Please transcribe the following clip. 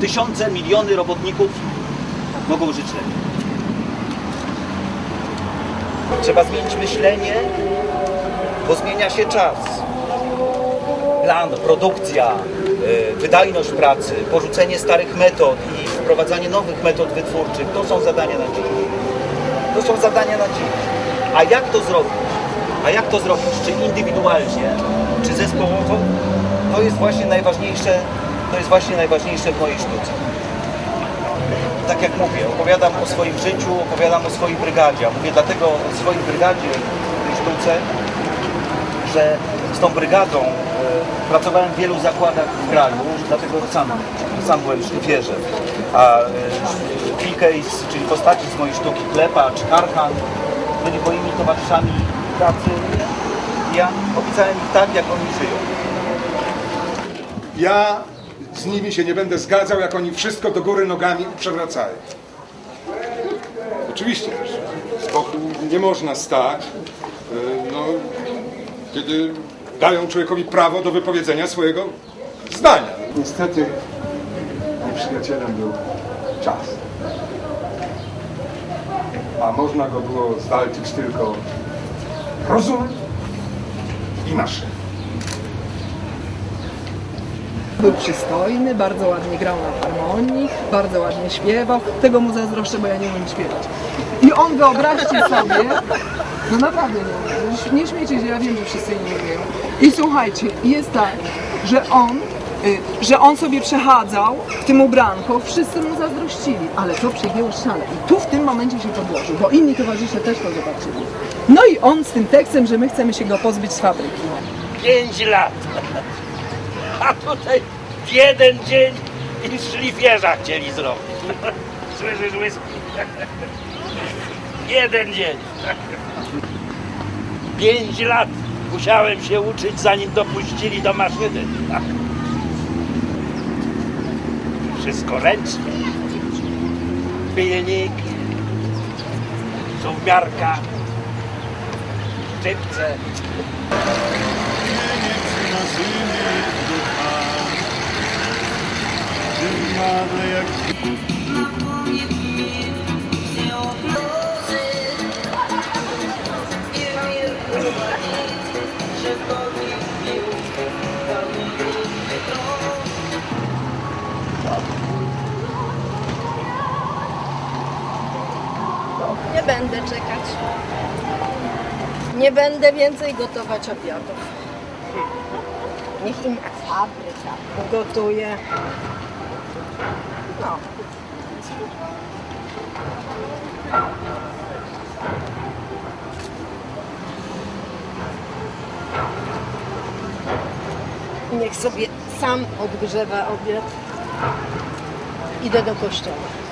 tysiące, miliony robotników mogą żyć lepiej. Trzeba zmienić myślenie, bo zmienia się czas. Plan, produkcja, y, wydajność pracy, porzucenie starych metod i wprowadzanie nowych metod wytwórczych to są zadania na dziś. To są zadania na dziś. A jak to zrobić? A jak to zrobić? Czy indywidualnie, czy zespołowo? To jest właśnie najważniejsze, to jest właśnie najważniejsze w mojej sztuce. Tak jak mówię, opowiadam o swoim życiu, opowiadam o swojej brygadzie. A mówię dlatego o swojej brygadzie w tej sztuce, że z tą brygadą e, pracowałem w wielu zakładach w kraju, dlatego sam, sam byłem szlifierzem. A e, P-Case, czyli postaci z mojej sztuki, Klepacz, Karhan, byli moimi towarzyszami pracy. Ja opisałem ich tak, jak oni żyją. Ja z nimi się nie będę zgadzał, jak oni wszystko do góry nogami przewracają. Oczywiście też z boku nie można stać, y, no, kiedy dają człowiekowi prawo do wypowiedzenia swojego zdania. Niestety nieprzyjacielem był czas. A można go było zwalczyć tylko rozumem i maszyną. Był przystojny, bardzo ładnie grał na harmonii, bardzo ładnie śpiewał. Tego mu zazdroszczę, bo ja nie umiem śpiewać. I on, wyobraźcie sobie, no naprawdę nie umiem. Nie śmiejcie się, ja wiem, że wszyscy nie umieją. I słuchajcie, jest tak, że on, y, że on sobie przechadzał w tym ubranku, wszyscy mu zazdrościli, ale to przegięło szale. I tu w tym momencie się podłożył, bo inni towarzysze też to zobaczyli. No i on z tym tekstem, że my chcemy się go pozbyć z fabryki. Pięć lat. A tutaj w jeden dzień i szlifierza chcieli zrobić. Słyszysz, łysy? Jeden dzień. Pięć lat musiałem się uczyć, zanim dopuścili do maszyny. Wszystko ręcznie. Pilniki, suwmiarka, szczypce. Będę czekać. Nie będę więcej gotować obiadów. Niech im fabryka ugotuje. No. Niech sobie sam odgrzewa obiad. Idę do kościoła.